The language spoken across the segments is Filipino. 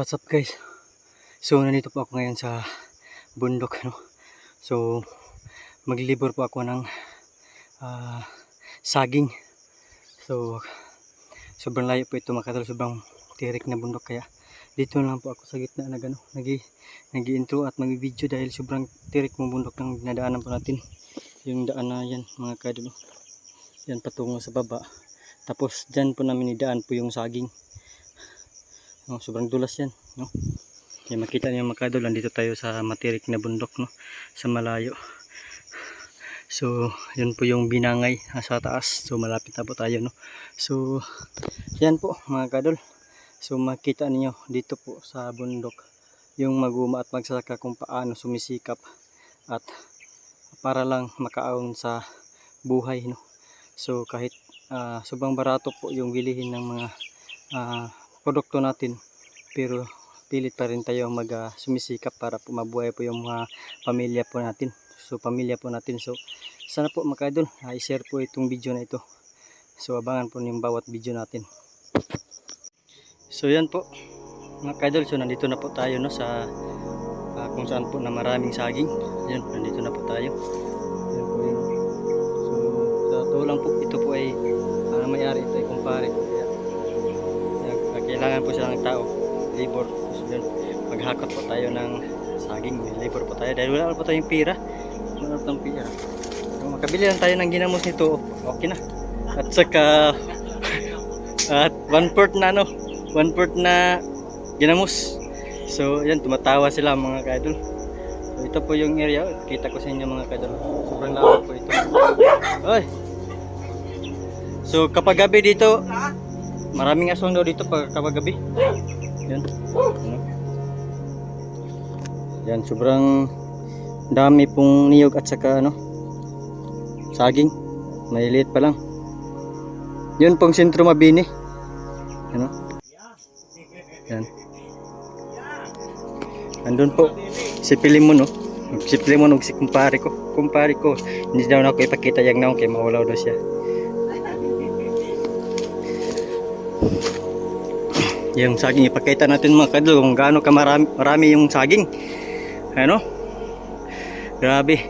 What's up guys? So nandito po ako ngayon sa bundok no. So maglilibor po ako ng ah, saging. So sobrang layo po ito makatalo sobrang tirik na bundok kaya dito lang po ako sa gitna nag ano, nagi nagi intro at mag-video dahil sobrang tirik ng bundok ng dinadaanan po natin. Yung daan na yan mga kadalo. Yan patungo sa baba. Tapos dyan po namin idaan po yung saging. No, sobrang dulas yan, no? Kaya makita niyo mga kadol, andito tayo sa matirik na bundok, no? Sa malayo. So, yun po yung binangay ah, sa taas. So, malapit na po tayo, no? So, yan po mga kadol. So, makita niyo dito po sa bundok yung maguma at magsasaka kung paano sumisikap at para lang makaahon sa buhay, no? So, kahit ah, sobrang barato po yung bilihin ng mga ah, produkto natin. Pero pilit pa rin tayo mag ah, sumisikap para po mabuhay po yung mga pamilya po natin. So pamilya po natin. So sana po mga idol ah, i-share po itong video na ito. So abangan po yung bawat video natin. So yan po mga idol so nandito na po tayo no sa ah, kung saan po na maraming saging. Yan nandito na po tayo. Yan po yun. So sa totoo lang po ito po ay ah, may-ari ito ay kumpare kailangan po siya ng tao. Labor so yun maghakot po tayo ng saging. Labor po tayo dahil wala po tayong pira. Wala po tayong pira. Kung makabili lang tayo ng ginamos nito. Okay na. At saka at one fourth na ano one fourth na ginamos. So yan tumatawa sila mga kaidol. So ito po yung area. Kita ko sa inyo mga kaidol. Sobrang lawak po ito. Oy! so kapag gabi dito Maraming aswang daw dito pag kapag gabi. Yan. Yan, sobrang dami pong niyog at saka ano, saging. Maliliit pa lang. Yun pong sentro Mabini. Ano? Yan. Andun po si Pilimon, no? Si Pilimon si kumpare ko. Kumpare ko. Hindi daw na ako ipakita yang naong kay mawalaw daw siya. Yung saging ipakita natin mga kadol kung gaano ka marami, yung saging. Ano? Grabe.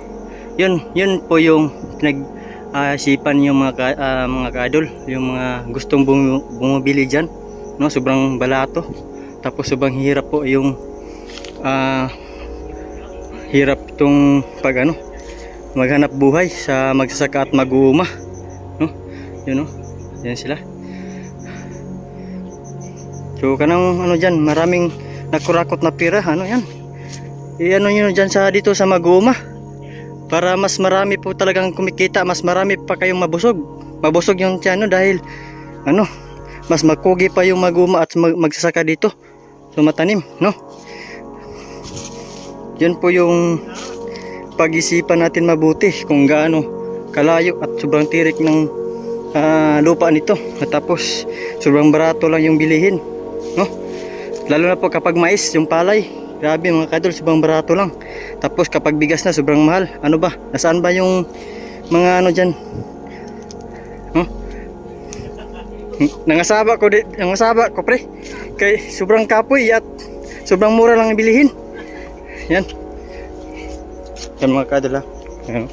Yun yun po yung pinag ah, isipan yung mga ka- ah, mga kadol yung mga gustong bum- bumibili diyan no sobrang balato. Tapos sobrang hirap po yung ah, hirap itong pag ano maghanap buhay sa magsasaka at mag-uuma no? Yun no? Yan sila So kanang ano diyan, maraming nakurakot na pira, ano yan? I-ano niyo diyan sa dito sa Maguma. Para mas marami po talagang kumikita, mas marami pa kayong mabusog. Mabusog yung tiyan dahil ano, mas magkugi pa yung Maguma at mag- magsasaka dito. So matanim, no? Yun po yung pag-isipan natin mabuti kung gaano kalayo at sobrang tirik ng ah, lupa nito. At tapos sobrang barato lang yung bilihin? Lalo na po kapag mais, yung palay. Grabe mga kadol, sobrang barato lang. Tapos kapag bigas na, sobrang mahal. Ano ba? Nasaan ba yung mga ano dyan? Hmm, Nangasaba ko, di, nangasaba ko pre. Kay sobrang kapoy at sobrang mura lang ibilihin. Yan. Yan mga kadol ha. Ayan.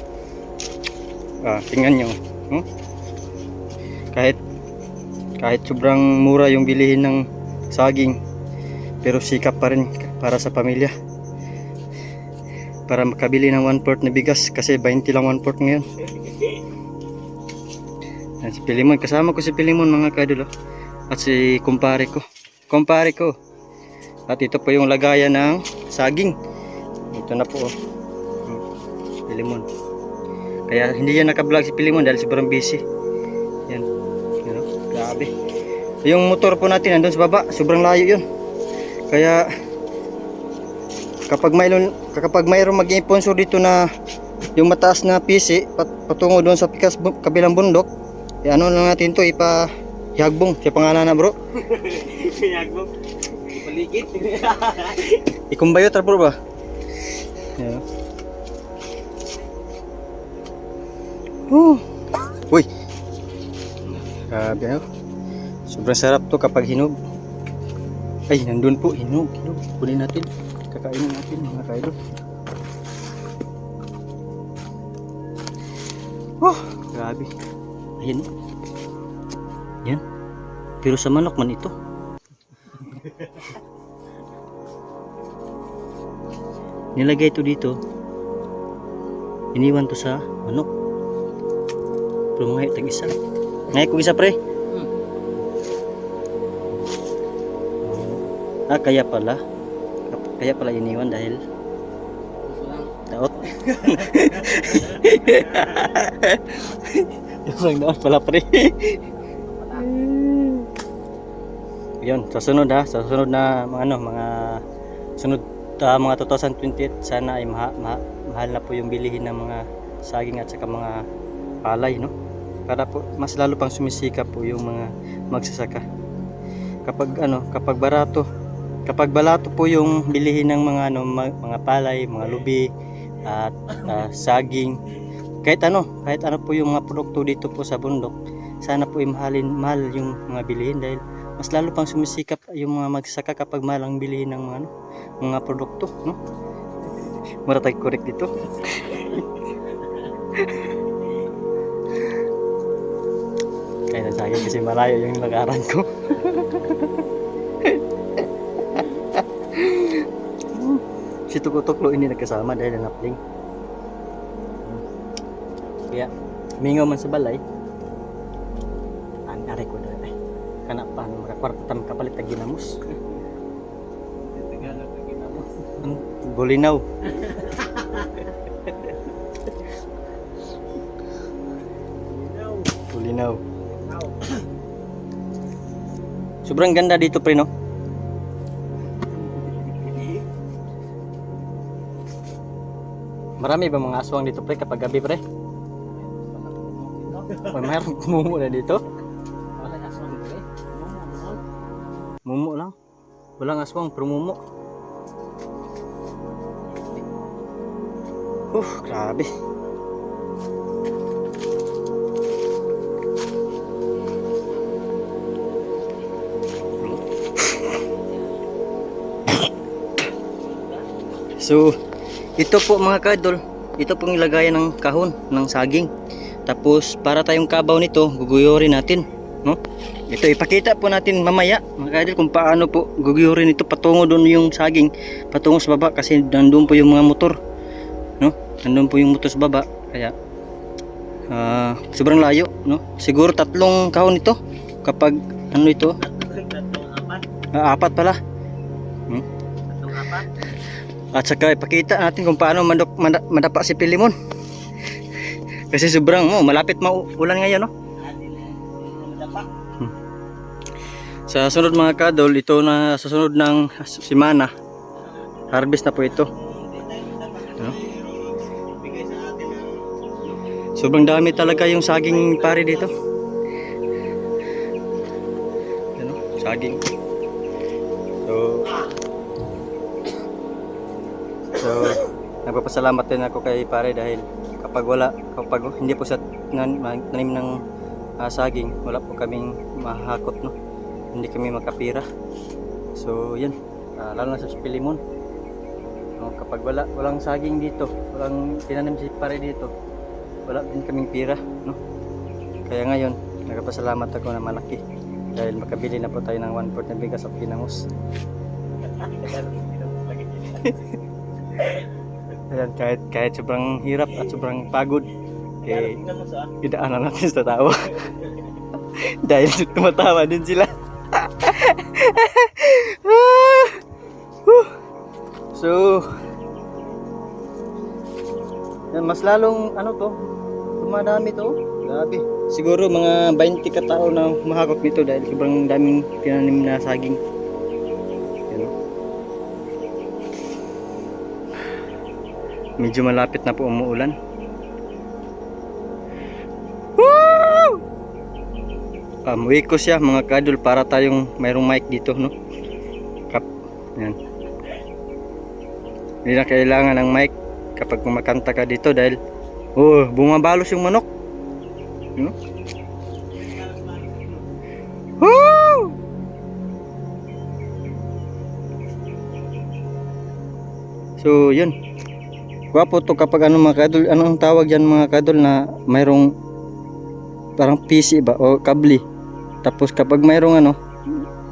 Ah, tingnan nyo. No? Kahit kahit sobrang mura yung bilihin ng saging pero sikap pa rin para sa pamilya. Para makabili ng 1 port na bigas kasi 20 lang 1 port ngayon. Yan, si Pilimon. Kasama ko si Pilimon mga kadolo at si kumpare ko. Kumpare ko. At ito po yung lagayan ng saging. Ito na po oh. Hmm, Pilimon. Kaya hindi yan nakablog si Pilimon dahil sobrang busy. Yan. Yan oh, grabe. Yung motor po natin nandun sa baba, sobrang layo yun. Kaya kapag mayroon kapag mayroon mag-sponsor dito na yung mataas na PC pat, patungo doon sa pikas bu- kabilang bundok, eh, ano lang natin to ipa hihagbong sa pangalan na bro. Yagbog. Paligid. Ikumbayo tra bro ba? Yeah. Uy. Grabe ano. Sobrang sarap to kapag hinog. Ay, nandun po. Hinog. Kunin natin. Kakainin natin mga kaidol. Oh, grabe. Ayan. Yan. Pero sa manok man ito. Nilagay ito dito. Iniwan to sa manok. Pero ngayon tag-isa. Ngayon kung isa pre. Ah, kaya pala. Kaya pala iniwan dahil taot. Yung lang daon pala pre. Yun, sa sunod ha, sa sunod na mga ano, mga sunod ah, mga 2028 sana ay maha, maha- mahal na po yung bilihin ng mga saging at saka mga palay no para po mas lalo pang sumisikap po yung mga magsasaka kapag ano kapag barato kapag barato po yung bilihin ng mga ano mga palay mga lubi at ah, saging kahit ano kahit ano po yung mga produkto dito po sa bundok sana po imahalin mahal yung mga bilihin dahil mas lalo pang sumisikap yung mga magsasaka kapag mahal ang bilihin ng mga ano mga produkto no? Mura tayo correct dito. Kaya na sa akin kasi malayo yung lagaran ko si Tukutoklo hindi nagkasama dahil napling. Kaya mingaw man sa balay. Ang aray ko doon ay kana pa ano makakwarta tam kapalit tag ginamos. Ang bulinaw. Bulinaw. Sobrang ganda dito pre no marami ba mga aswang dito pre kapag gabi pre? May mayroong mumu na dito? Mumu lang? Walang aswang pero mumu. Uh, grabe. So, ito po mga kadol, ito pong ilagayan ng kahon ng saging. Tapos para tayong kabaw nito, guguyurin natin, no? Ito ipakita po natin mamaya, mga kadol, kung paano po guguyurin ito patungo doon yung saging, patungo sa baba kasi nandun po yung mga motor, no? Nandun po yung motor sa baba, kaya ah, sobrang layo, no? Siguro tatlong kahon ito kapag ano ito, Ah, apat pala. Hmm? At saka ipakita natin kung paano mandok, madapa si Pilimon. Kasi sobrang oh, malapit maulan ngayon, no? Hmm. Sa sunod mga kadol, ito na sa sunod ng simana, harvest na po ito. No? Sobrang dami talaga yung saging pare dito. Ano? Saging. So nagpapasalamat din ako kay pare dahil kapag wala, kapag hindi po sa nan, nanim ng ah, saging, wala po kaming mahakot, no? Hindi kami makapira. So, yan. Ah, lalo na sa Pilimon. No, kapag wala, walang saging dito, walang tinanim si pare dito, wala din kaming pira, no? Kaya ngayon, nagpapasalamat ako na malaki dahil makabili na po tayo ng 1 fourth na bigas of ginamos. Ayan, kahit, kahit sobrang hirap at sobrang pagod, eh, idaanan natin sa tawa. dahil tumatawa din sila. So, yan, mas lalong ano to, dumadami to. Grabe. Siguro mga 20 katao na mahakot nito dahil sobrang daming tinanim na saging. Medyo malapit na po umuulan. Woo! Amuwi um, ko siya mga kadol para tayong mayroong mic dito no. Kap. Yan. Hindi na kailangan ng mic kapag kumakanta ka dito dahil oh, bumabalos yung manok. No? So, yun. Gwapo to kapag ano mga kadol, anong tawag yan mga kadol na mayroong parang PC ba o kabli. Tapos kapag mayroong ano,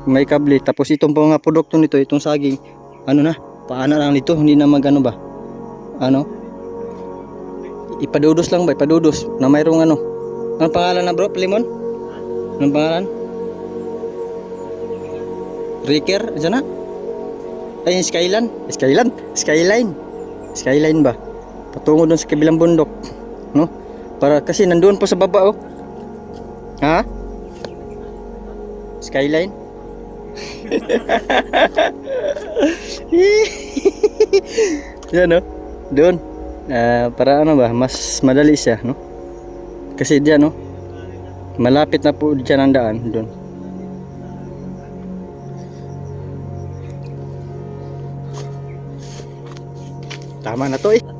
may kabli, tapos itong mga produkto nito, itong saging, ano na, paana lang nito, hindi na magano ba? Ano? Ipadudos lang ba? Ipadudos na mayroong ano. Anong pangalan na bro? Lemon? Anong pangalan? Ricker? Diyan na? Ay, Skyline? Skyline? Skyline? Skyline ba? Patungo doon sa kabilang bundok. No? Para kasi nandoon po sa baba oh. Ha? Skyline? Yan no? Doon. Ah, para ano ba? Mas madali siya, no? Kasi diyan no? Malapit na po diyan ang daan doon. Tama na to eh.